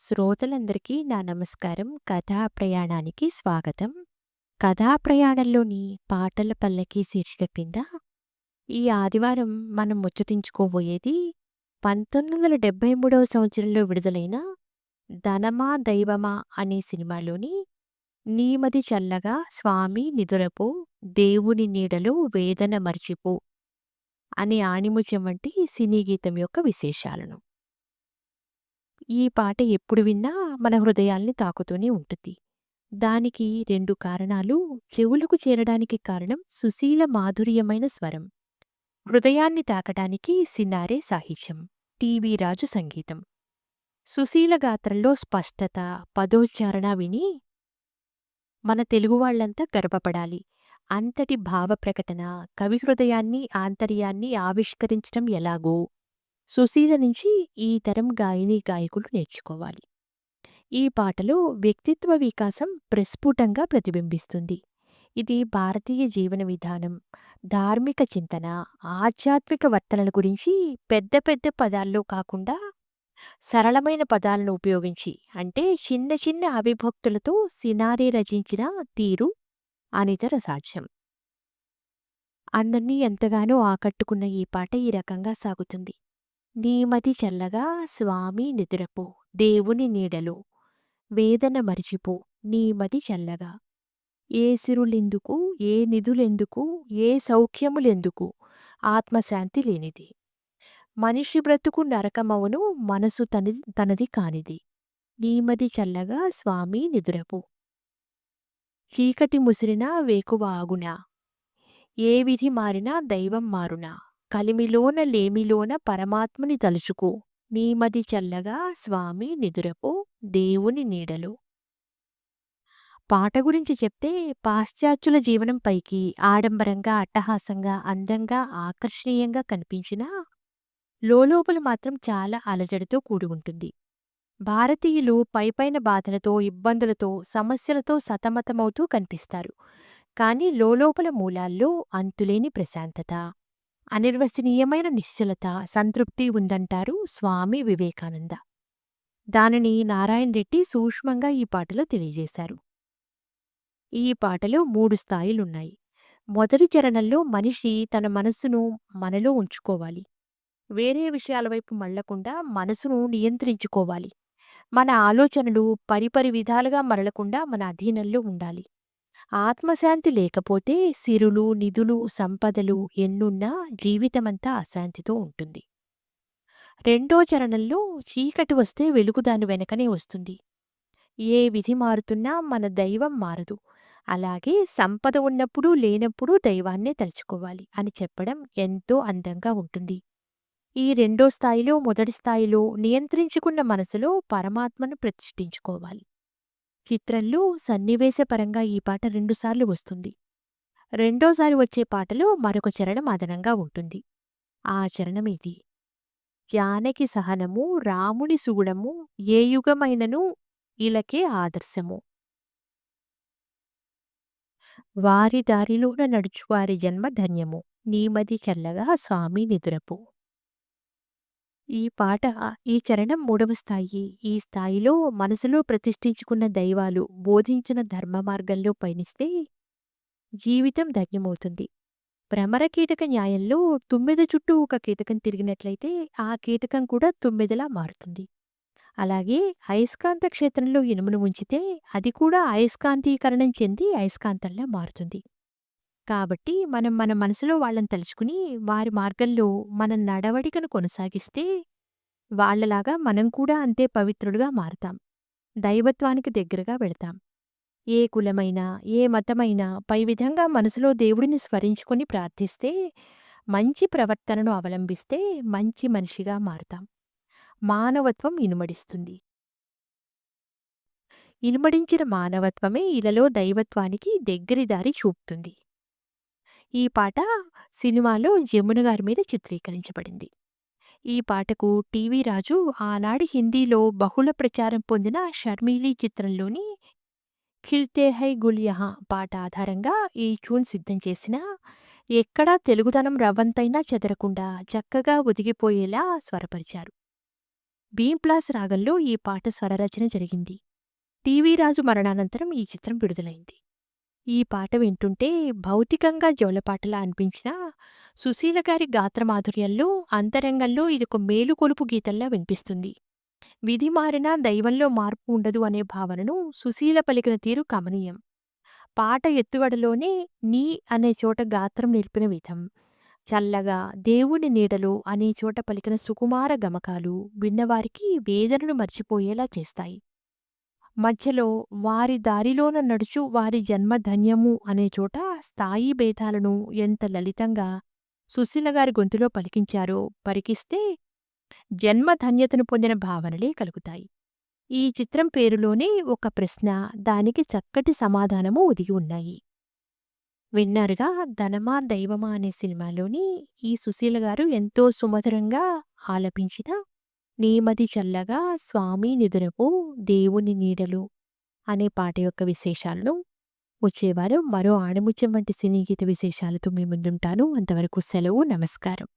శ్రోతలందరికీ నా నమస్కారం. కథా ప్రయాణానికి స్వాగతం. కథా ప్రయాణంలోని పాటల పల్లకి శీర్షిక కింద ఈ ఆదివారం మనం ముచ్చటించుకోబోయేది 1973వ సంవత్సరంలో విడుదలైన 'ధనమా దైవమా' అనే సినిమాలోని 'నీమది చల్లగా స్వామి నిదురపో దేవుని నీడలో వేదన మర్చిపో అనే ఆణిముత్యం వంటి సినీ గీతం యొక్క విశేషాలను. ఈ పాట ఎప్పుడు విన్నా మన హృదయాల్ని తాకుతూనే ఉంటుంది. దానికి రెండు కారణాలు చెవులకు చేరడానికి కారణం సుశీల మాధుర్యమైన స్వరం. హృదయాన్ని తాకడానికి సినారే సాహిత్యం. టీవీ రాజు సంగీతం. సుశీల గాత్రంలో స్పష్టత, పదోచ్చారణ విని మన తెలుగువాళ్ళంతా గర్వపడాలి. అంతటి భావ ప్రకటన, కవి హృదయాన్ని, ఆంతర్యాన్ని ఆవిష్కరించటం ఎలాగో సుశీల నుంచి ఈ తరం గాయనీ గాయకులు నేర్చుకోవాలి. ఈ పాటలో వ్యక్తిత్వ వికాసం ప్రస్ఫుటంగా ప్రతిబింబిస్తుంది. ఇది భారతీయ జీవన విధానం, ధార్మిక చింతన, ఆధ్యాత్మిక వర్తనల గురించి పెద్ద పెద్ద పదాల్లో కాకుండా సరళమైన పదాలను ఉపయోగించి అంటే చిన్న చిన్న అవిభక్తులతో సినారే రచించిన తీరు అనితర సాధ్యం. అందర్నీ ఎంతగానో ఆకట్టుకున్న ఈ పాట ఈ రకంగా సాగుతుంది. నీమది చల్లగా స్వామి నిద్రపో దేవుని నీడలో. వేదన మరిచిపో నీమది చల్లగా. ఏ సిరులెందుకు ఏ నిధులెందుకు ఏ సౌఖ్యములెందుకు? ఆత్మశాంతి లేనిది. మనిషి బ్రతుకు నరకమవును మనసు తని తనది కానిది. నీమది చల్లగా స్వామి నిదురపో. చీకటి ముసిరినా వేకువ ఆగునా? ఏ విధి మారినా దైవం మారునా? కలిమిలోన లేమిలోన పరమాత్మని తలుచుకో. నీమది చల్లగా స్వామి నిదురపో దేవుని నీడలో. పాట గురించి చెప్తే పాశ్చాత్యుల జీవనం పైకి ఆడంబరంగా అట్టహాసంగా అందంగా ఆకర్షణీయంగా కనిపించినా లోలోపలు మాత్రం చాలా అలజడితో కూడి ఉంటుంది. భారతీయులు పైపైన బాధలతో ఇబ్బందులతో సమస్యలతో సతమతమవుతూ కనిపిస్తారు. కానీ లోలోపల మూలాల్లో అంతులేని ప్రశాంతత. అనిర్వచనీయమైన నిశ్చలత సంతృప్తి ఉందంటారు స్వామి వివేకానంద. దానిని నారాయణ రెడ్డి సూక్ష్మంగా ఈ పాటలో తెలియజేశారు. ఈ పాటలో మూడు స్థాయిలున్నాయి. మొదటి చరణంలో మనిషి తన మనస్సును మనలో ఉంచుకోవాలి. వేరే విషయాల వైపు మళ్ళకుండా మనసును నియంత్రించుకోవాలి. మన ఆలోచనలు పరిపరి విధాలుగా మరలకుండా మన అధీనంలో ఉండాలి. ఆత్మశాంతి లేకపోతే సిరులు నిధులు సంపదలు ఎన్నున్నా జీవితమంతా అశాంతితో ఉంటుంది. రెండో చరణంలో చీకటి వస్తే వెలుగు దాని వెనకనే వస్తుంది. ఏ విధి మారుతున్నా మన దైవం మారదు. అలాగే సంపద ఉన్నప్పుడు లేనప్పుడు దైవాన్నే తలుచుకోవాలి అని చెప్పడం ఎంతో అందంగా ఉంటుంది. ఈ రెండో స్థాయిలో మొదటి స్థాయిలో నియంత్రించుకున్న మనసులో పరమాత్మను ప్రతిష్ఠించుకోవాలి. చిత్రంలో సన్నివేశపరంగా ఈ పాట రెండుసార్లు వస్తుంది. రెండోసారి వచ్చే పాటలో మరొక చరణం అదనంగా ఉంటుంది. ఆ చరణం ఇది. జానకి సహనము రాముని సుగుణము ఏ యుగమైనను ఇలకే ఆదర్శము. వారి దారిలోన నడుచువారి జన్మ ధన్యము. నీమది చల్లగా స్వామి నిదురపు. ఈ పాట ఈ చరణం మూడవ స్థాయి. ఈ స్థాయిలో మనసులో ప్రతిష్ఠించుకున్న దైవాలు బోధించిన ధర్మ మార్గంలో పయనిస్తే జీవితం ధన్యమవుతుంది. భ్రమర కీటక న్యాయంలో తుమ్మెద చుట్టూ ఒక కీటకం తిరిగినట్లయితే ఆ కీటకం కూడా తుమ్మెదలా మారుతుంది. అలాగే అయస్కాంత క్షేత్రంలో ఇనుమును ఉంచితే అది కూడా అయస్కాంతీకరణం చెంది అయస్కాంతంలా మారుతుంది. కాబట్టి మనం మన మనసులో వాళ్ళని తలుచుకుని వారి మార్గంలో మన నడవడికను కొనసాగిస్తే వాళ్ళలాగా మనం కూడా అంతే పవిత్రుడుగా మారతాం. దైవత్వానికి దగ్గరగా వెళతాం. ఏ కులమైనా ఏ మతమైనా పై విధంగా మనసులో దేవుడిని స్మరించుకొని ప్రార్థిస్తే మంచి ప్రవర్తనను అవలంబిస్తే మంచి మనిషిగా మారతాం. మానవత్వం ఇనుమడిస్తుంది. ఇనుమడించిన మానవత్వమే ఇలలో దైవత్వానికి దగ్గరిదారి చూపుతుంది. ఈ పాట సినిమాలో యమున గారి మీద చిత్రీకరించబడింది. ఈ పాటకు టీవీ రాజు ఆనాడు హిందీలో బహుళ ప్రచారం పొందిన షర్మీలీ చిత్రంలోని ఖిల్తే హై గుల్యహా పాట ఆధారంగా ఈ ట్యూన్ సిద్ధం చేసిన ఎక్కడా తెలుగుదనం రవ్వంతైనా చెదరకుండా చక్కగా ఒదిగిపోయేలా స్వరపరిచారు. భీంప్లాస్ రాగంలో ఈ పాట స్వరరచన జరిగింది. టీవీ రాజు మరణానంతరం ఈ చిత్రం విడుదలైంది. ఈ పాట వింటుంటే భౌతికంగా జోలపాటలా అనిపించినా సుశీల గారి గాత్రమాధుర్యంలో అంతరంగంలో ఇదొక మేలుకొలుపు గీతల్లా వినిపిస్తుంది. విధి మారినా దైవంలో మార్పు ఉండదు అనే భావనను సుశీల పలికిన తీరు కమనీయం పాట ఎత్తుగడలోనే నీ అనే చోట గాత్రం నిలిపిన విధం. చల్లగా దేవుని నీడలో అనే చోట పలికిన సుకుమార గమకాలు విన్నవారికి వేదనను మర్చిపోయేలా చేస్తాయి. మధ్యలో వారి దారిలోన నడుచు వారి జన్మ ధన్యము అనే చోట స్థాయి భేదాలను ఎంత లలితంగా సుశీలగారి గొంతులో పలికించారో పరికిస్తే జన్మ ధన్యతను పొందిన భావనలే కలుగుతాయి. ఈ చిత్రం పేరులోనే ఒక ప్రశ్న దానికి చక్కటి సమాధానము ఒదిగి ఉన్నాయి. విన్నారుగా ధనమా దైవమా అనే సినిమాలోని ఈ సుశీల గారు ఎంతో సుమధురంగా ఆలపించిన నీమది చల్లగా స్వామి నిదురపు దేవుని నీడలు అనే పాట యొక్క విశేషాలను వచ్చేవారు మరో ఆణిముత్యం వంటి సినీ గీత విశేషాలతో మీ ముందుంటాను. అంతవరకు సెలవు నమస్కారం.